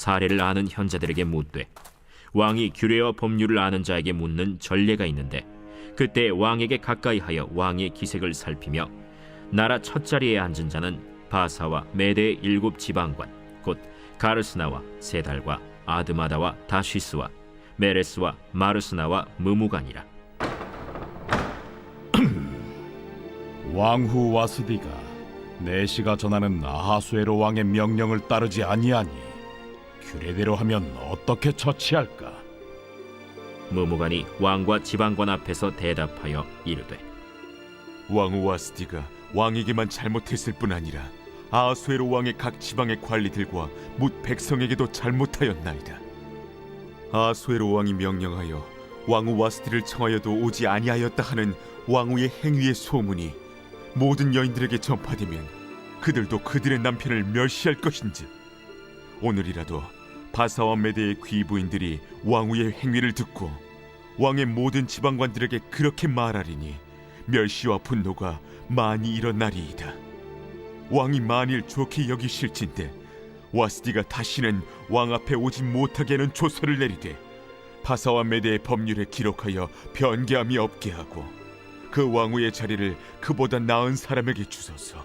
사례를 아는 현자들에게 묻되 왕이 규례와 법률을 아는 자에게 묻는 전례가 있는데 그때 왕에게 가까이하여 왕의 기색을 살피며 나라 첫 자리에 앉은 자는 바사와 메대의 일곱 지방관 곧 가르스나와 세달과 아드마다와 다시스와 메레스와 마르스나와 무무간이라. 왕후 와스디가 내시가 전하는 아하수에로 왕의 명령을 따르지 아니하니 규례대로 하면 어떻게 처치할까? 무무간이 왕과 지방관 앞에서 대답하여 이르되 왕후 와 스디가 왕에게만 잘못했을 뿐 아니라 아수에로 왕의 각 지방의 관리들과 뭇 백성에게도 잘못하였나이다. 아수에로 왕이 명령하여 왕후 와스디를 청하여도 오지 아니하였다 하는 왕후의 행위의 소문이 모든 여인들에게 전파되면 그들도 그들의 남편을 멸시할 것인지 오늘이라도 바사와 메대의 귀부인들이 왕후의 행위를 듣고 왕의 모든 지방관들에게 그렇게 말하리니 멸시와 분노가 많이 일어나리이다. 왕이 만일 좋게 여기실진데 와스디가 다시는 왕 앞에 오지 못하게 하는 조서를 내리되 바사와 메대의 법률에 기록하여 변개함이 없게 하고 그 왕후의 자리를 그보다 나은 사람에게 주소서.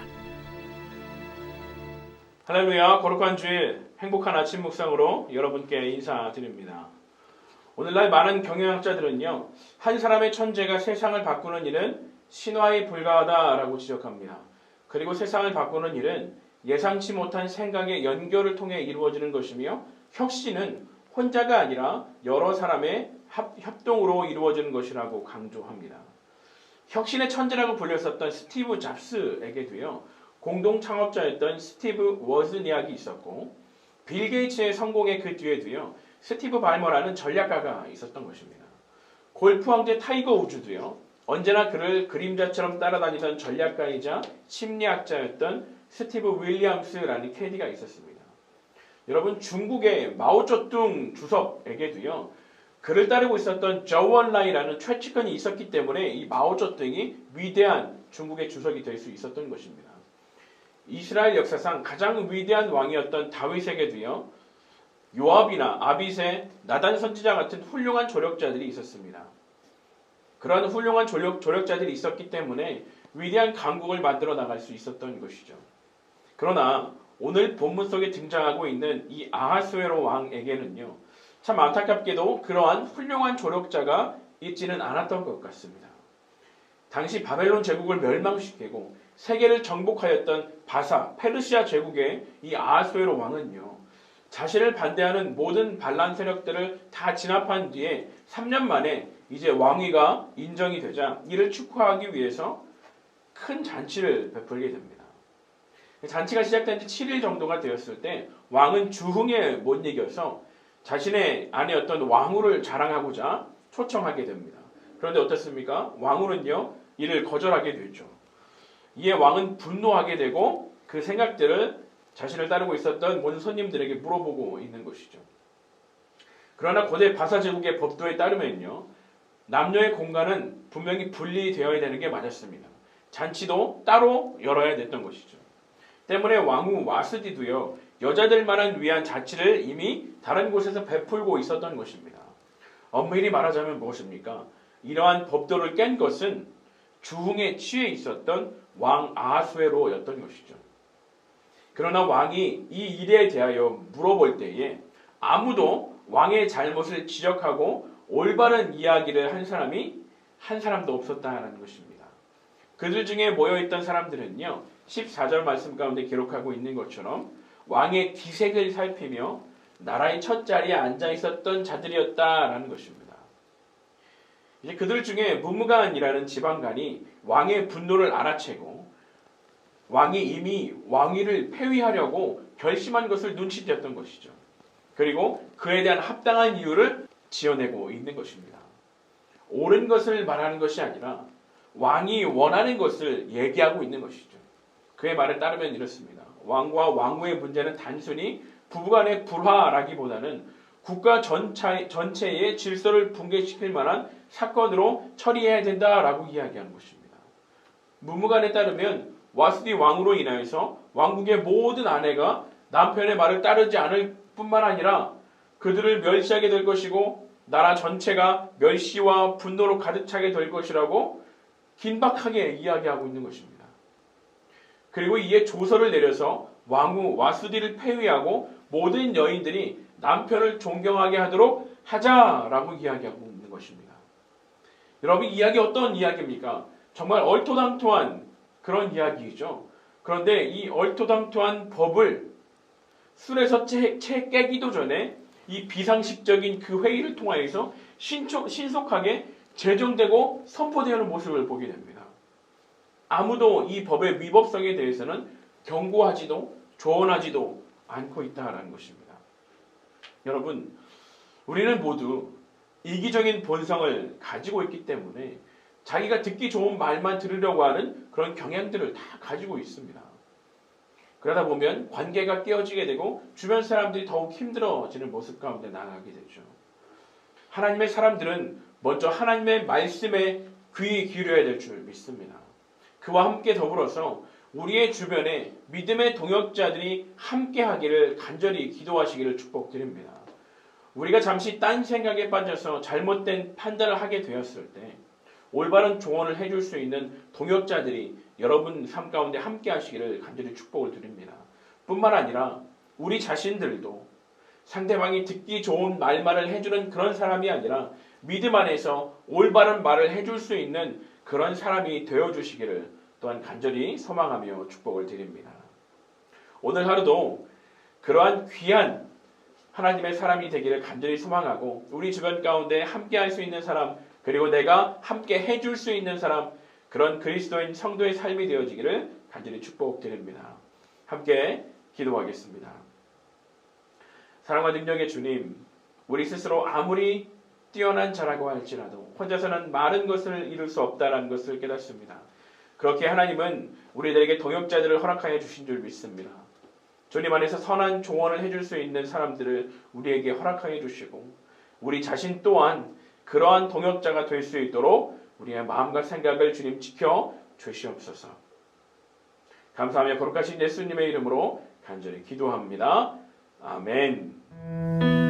할렐루야 거룩한 주일 행복한 아침 묵상으로 여러분께 인사드립니다. 오늘날 많은 경영학자들은요 한 사람의 천재가 세상을 바꾸는 일은 신화에 불과하다라고 지적합니다. 그리고 세상을 바꾸는 일은 예상치 못한 생각의 연결을 통해 이루어지는 것이며 혁신은 혼자가 아니라 여러 사람의 합, 협동으로 이루어지는 것이라고 강조합니다. 혁신의 천재라고 불렸었던 스티브 잡스에게도요 공동 창업자였던 스티브 워즈니악이 있었고 빌 게이츠의 성공의 그 뒤에도요 스티브 발머라는 전략가가 있었던 것입니다. 골프 황제 타이거 우즈도요 언제나 그를 그림자처럼 따라다니던 전략가이자 심리학자였던 스티브 윌리엄스라는 캐디가 있었습니다. 여러분 중국의 마오쩌둥 주석에게도요 그를 따르고 있었던 저원라이라는 최측근이 있었기 때문에 이 마오쩌둥이 위대한 중국의 주석이 될 수 있었던 것입니다. 이스라엘 역사상 가장 위대한 왕이었던 다윗에게도요. 요압이나 아빗의 나단 선지자 같은 훌륭한 조력자들이 있었습니다. 그러한 훌륭한 조력, 조력자들이 있었기 때문에 위대한 강국을 만들어 나갈 수 있었던 것이죠. 그러나 오늘 본문 속에 등장하고 있는 이 아하스웨로 왕에게는요. 참 안타깝게도 그러한 훌륭한 조력자가 있지는 않았던 것 같습니다. 당시 바벨론 제국을 멸망시키고 세계를 정복하였던 바사, 페르시아 제국의 이 아하스웨로 왕은요. 자신을 반대하는 모든 반란 세력들을 다 진압한 뒤에 3년 만에 이제 왕위가 인정이 되자 이를 축하하기 위해서 큰 잔치를 베풀게 됩니다. 잔치가 시작된 지 7일 정도가 되었을 때 왕은 주흥에 못 이겨서 자신의 아내였던 왕후를 자랑하고자 초청하게 됩니다. 그런데 어떻습니까? 왕후는요, 이를 거절하게 되죠. 이에 왕은 분노하게 되고 그 생각들을 자신을 따르고 있었던 모든 손님들에게 물어보고 있는 것이죠. 그러나 고대 바사 제국의 법도에 따르면요. 남녀의 공간은 분명히 분리되어야 되는 게 맞았습니다. 잔치도 따로 열어야 됐던 것이죠. 때문에 왕후 와스디도요. 여자들만을 위한 자치를 이미 다른 곳에서 베풀고 있었던 것입니다. 엄밀히 말하자면 무엇입니까? 이러한 법도를 깬 것은 주흥에 취해 있었던 왕 아수에로였던 것이죠. 그러나 왕이 이 일에 대하여 물어볼 때에 아무도 왕의 잘못을 지적하고 올바른 이야기를 한 사람이 한 사람도 없었다는 것입니다. 그들 중에 모여있던 사람들은요, 14절 말씀 가운데 기록하고 있는 것처럼 왕의 기색을 살피며 나라의 첫 자리에 앉아 있었던 자들이었다라는 것입니다. 이제 그들 중에 무무간이라는 지방관이 왕의 분노를 알아채고 왕이 이미 왕위를 폐위하려고 결심한 것을 눈치챘던 것이죠. 그리고 그에 대한 합당한 이유를 지어내고 있는 것입니다. 옳은 것을 말하는 것이 아니라 왕이 원하는 것을 얘기하고 있는 것이죠. 그의 말에 따르면 이렇습니다. 왕과 왕후의 문제는 단순히 부부간의 불화라기보다는 국가 전체, 전체의 질서를 붕괴시킬 만한 사건으로 처리해야 된다라고 이야기하는 것입니다. 무무간에 따르면 와스디 왕으로 인하여서 왕국의 모든 아내가 남편의 말을 따르지 않을 뿐만 아니라 그들을 멸시하게 될 것이고 나라 전체가 멸시와 분노로 가득 차게 될 것이라고 긴박하게 이야기하고 있는 것입니다. 그리고 이에 조서를 내려서 왕후 와수디를 폐위하고 모든 여인들이 남편을 존경하게 하도록 하자라고 이야기하고 있는 것입니다. 여러분 이 이야기 어떤 이야기입니까? 정말 얼토당토한 그런 이야기이죠. 그런데 이 얼토당토한 법을 술에서 채, 채 깨기도 전에 이 비상식적인 그 회의를 통하여서 신속, 신속하게 제정되고 선포되는 모습을 보게 됩니다. 아무도 이 법의 위법성에 대해서는 경고하지도 조언하지도 않고 있다라는 것입니다. 여러분, 우리는 모두 이기적인 본성을 가지고 있기 때문에 자기가 듣기 좋은 말만 들으려고 하는 그런 경향들을 다 가지고 있습니다. 그러다 보면 관계가 깨어지게 되고 주변 사람들이 더욱 힘들어지는 모습 가운데 나아가게 되죠. 하나님의 사람들은 먼저 하나님의 말씀에 귀 기울여야 될 줄 믿습니다. 그와 함께 더불어서 우리의 주변에 믿음의 동역자들이 함께 하기를 간절히 기도하시기를 축복드립니다. 우리가 잠시 딴 생각에 빠져서 잘못된 판단을 하게 되었을 때 올바른 조언을 해줄 수 있는 동역자들이 여러분 삶 가운데 함께 하시기를 간절히 축복을 드립니다. 뿐만 아니라 우리 자신들도 상대방이 듣기 좋은 말만을 해주는 그런 사람이 아니라 믿음 안에서 올바른 말을 해줄 수 있는 그런 사람이 되어 주시기를 또한 간절히 소망하며 축복을 드립니다. 오늘 하루도 그러한 귀한 하나님의 사람이 되기를 간절히 소망하고 우리 주변 가운데 함께 할 수 있는 사람 그리고 내가 함께 해줄 수 있는 사람 그런 그리스도인 성도의 삶이 되어지기를 간절히 축복드립니다. 함께 기도하겠습니다. 사랑과 능력의 주님, 우리 스스로 아무리 뛰어난 자라고 할지라도 혼자서는 많은 것을 이룰 수 없다는 것을 깨닫습니다. 그렇게 하나님은 우리들에게 동역자들을 허락하여 주신 줄 믿습니다. 주님 안에서 선한 조언을 해줄 수 있는 사람들을 우리에게 허락하여 주시고 우리 자신 또한 그러한 동역자가 될 수 있도록 우리의 마음과 생각을 주님 지켜 주시옵소서. 감사하며 거룩하신 예수님의 이름으로 간절히 기도합니다. 아멘.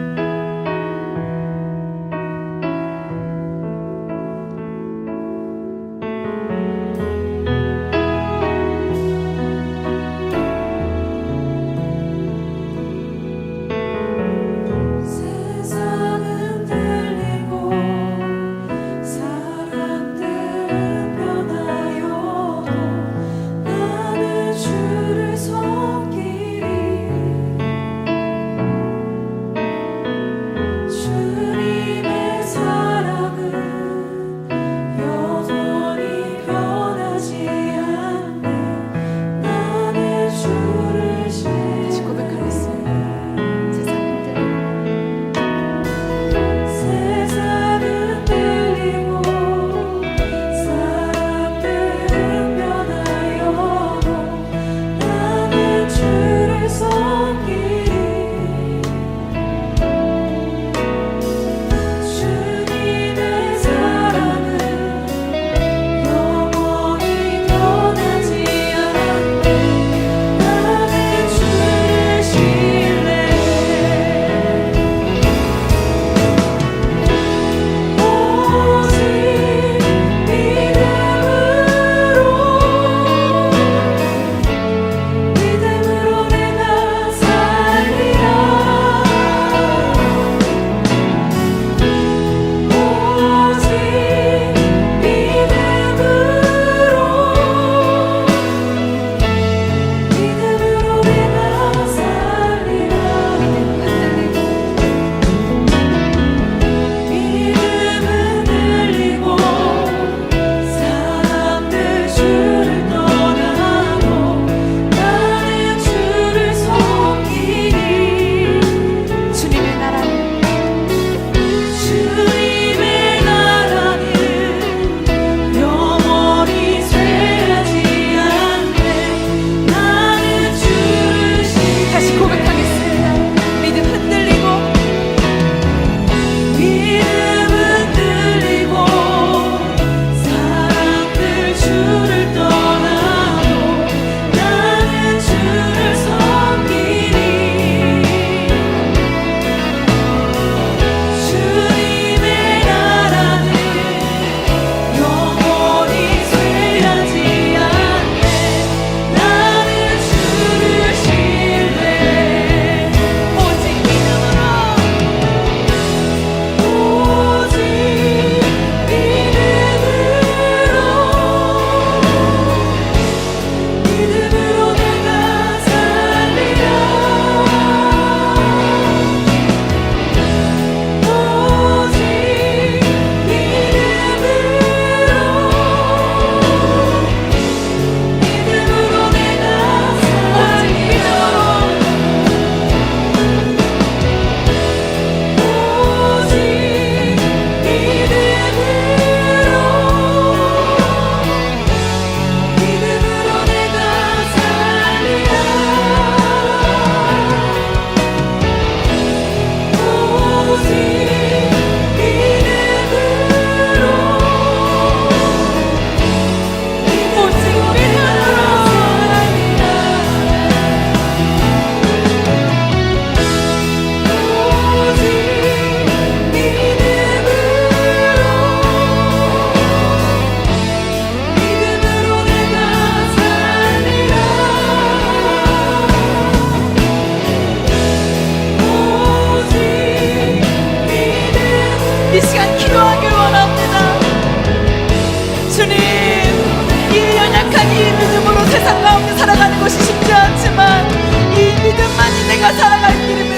믿음만이 내가 살아갈 길이며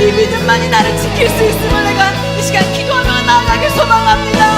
이 믿음만이 나를 지킬 수 있음을 내가 이 시간 기도하며 나아가길 소망합니다.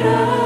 이라